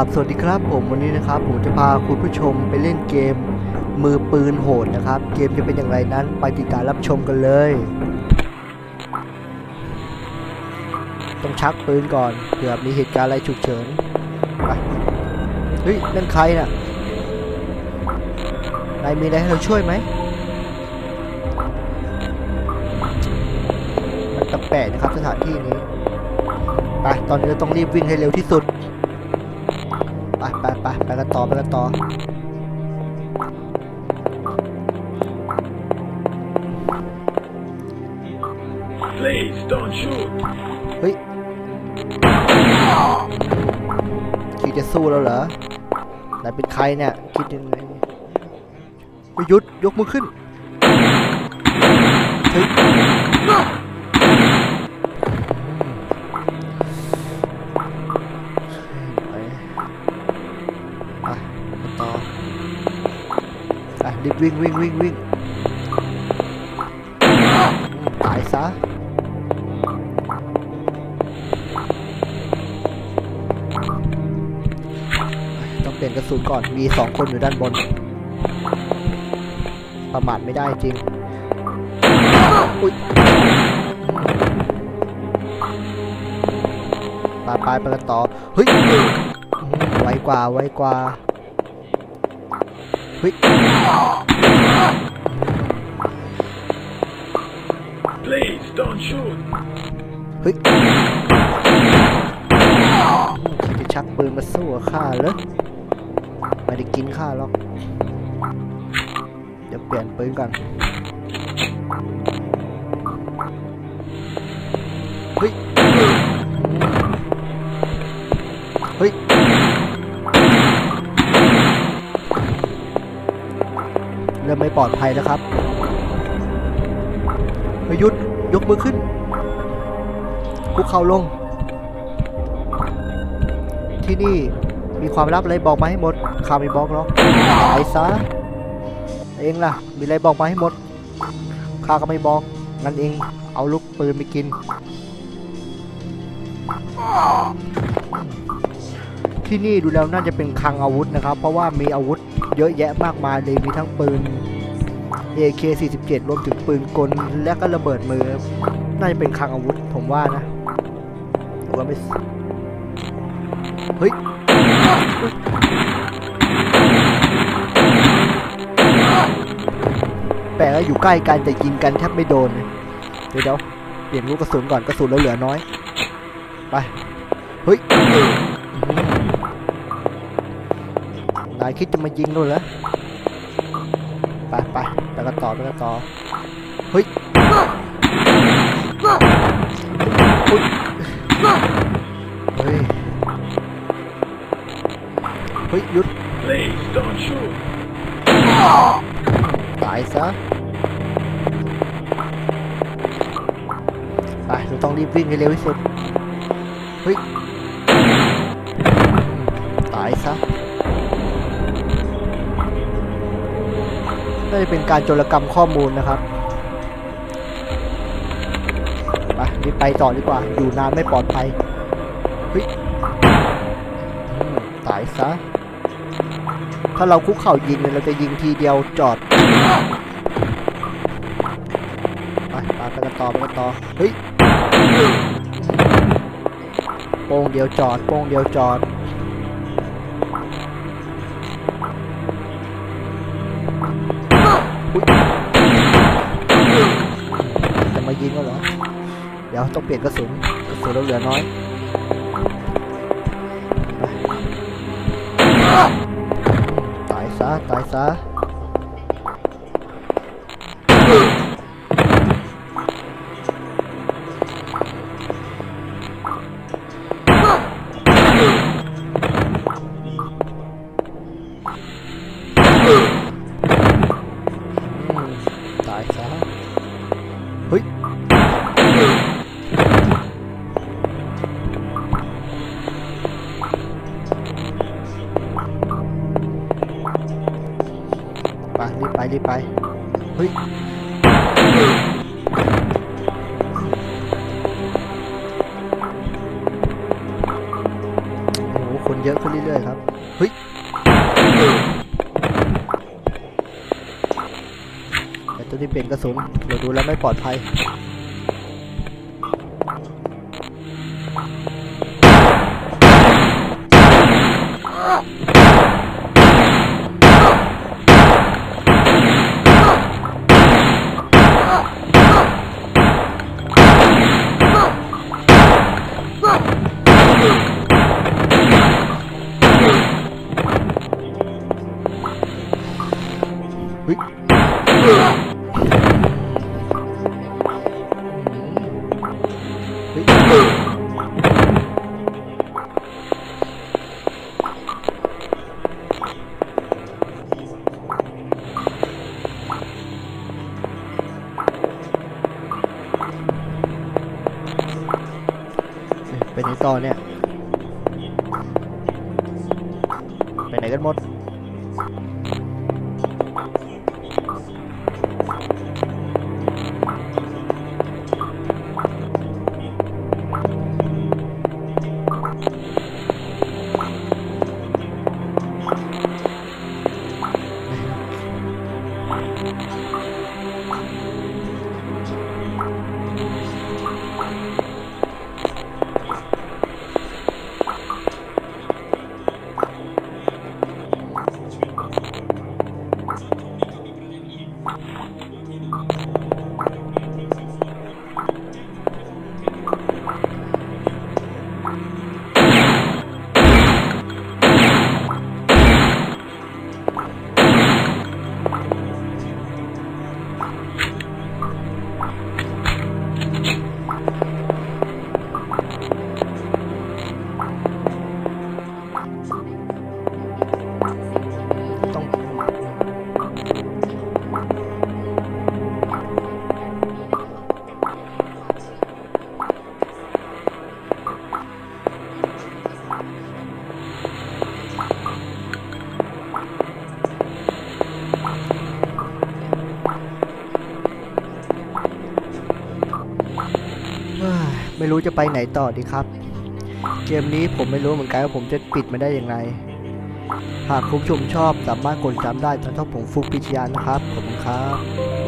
ครับสวัสดีครับผมวันนี้นะครับผมจะพาคุณผู้ชมไปเล่นเกมมือปืนโหดนะครับ เกมจะเป็นอย่างไรนั้นไปติดตามรับชมกันเลย ต้องชักปืนก่อนเผื่อมีเหตุการณ์อะไรฉุกเฉินไปเฮ้ยนั่นใครน่ะนายมีอะไรให้เราช่วยไหมมันแปลกนะครับสถานที่นี้ไปตอนนี้เราต้องรีบวิ่งให้เร็วที่สุด ไปไปไปไปกันต่อไปกันต่อ Please don't shoot. เฮ้ยคิดจะสู้แล้วเหรอนายเป็นใครเนี่ย คิดยังไงประยุทธ์ยกมือขึ้นเฮ้ย รีบวิ่งวิ่งวิ่งวิ่งตายซะต้องเปลี่ยนกระสุนก่อนมีสองคนอยู่ด้านบน ประมาทไม่ได้จริงอุ้ยไปไปไปกันต่อ เฮ้ย ไวกว่า ไวกว่า เฮ้ย Please don't shoot. เฮ้ยคิดจะชักปืนมาสู้กับข้าเหรอไม่ได้กินข้าหรอก เดี๋ยวเปลี่ยนปืนก่อนเฮ้ยเฮ้ย เริ่มไม่ปลอดภัยแล้วครับเฮ้ยหยุดยกมือขึ้นคุกเข่าลง ที่นี่มีความลับอะไรบอกมาให้หมดข้าไม่บอกหรอกตายซะเองล่ะ มีอะไรบอกมาให้หมดข้าก็ไม่บอกงั้นเองเอาลูกปืนไปกิน ที่นี่ดูแล้วน่าจะเป็นคลังอาวุธนะครับ เพราะว่ามีอาวุธ เยอะแยะมากมายเลยมีทั้งปืน AK47 รวมถึงปืนกลและก็ระเบิดมือ น่าจะเป็นคลังอาวุธผมว่านะหรือว่าไม่เฮ้ยแปลกแล้วอยู่ใกล้กันแต่ยิงกันแทบไม่โดนเลยเดี๋ยวเดี๋ยวเปลี่ยนลูกกระสุนก่อนกระสุนเราเหลือน้อย ไป เฮ้ยายคิดจะมายิงนู่นเหรอไปไปไปกันต่อไปกันต่อเฮ้ยเฮ้ยเฮ้ยหยุด Play don't shoot. ตายซะไปเราต้องรีบวิ่งให้เร็วที่สุดเฮ้ยตายซะ น่าจะเป็นการโจรกรรมข้อมูลนะครับไปรีบไปต่อดีกว่า อยู่นานไม่ปลอดภัยเฮ้ยตายซะ ถ้าเราคุกเข่ายิงเนี่ยเราจะยิงทีเดียวจอด ไปไปไปกันต่อไปกันต่อ เฮ้ยโป้งเดียวจอดโป้งเดียวจอด จะมายิงก็เหรอ เดี๋ยวต้องเปลี่ยนกระสุน กระสุนเราเหลือน้อยตายซะตายซะ รีบไปรีบไปเฮ้ยโอ้โหคนเยอะขึ้นเรื่อยๆครับเฮ้ยแต่ตัวที่เป็นกระสุนเราดูแล้วไม่ปลอดภัย ต่อเนี่ย ไปไหนกันหมด ไม่รู้จะไปไหนต่อดีครับ เกมนี้ผมไม่รู้เหมือนกันว่าผมจะปิดมันได้ยังไงหากคุณผู้ชมชอบสามารถกดติดตามได้ทางช่องผมฟุกพิชยานะครับ ขอบคุณครับ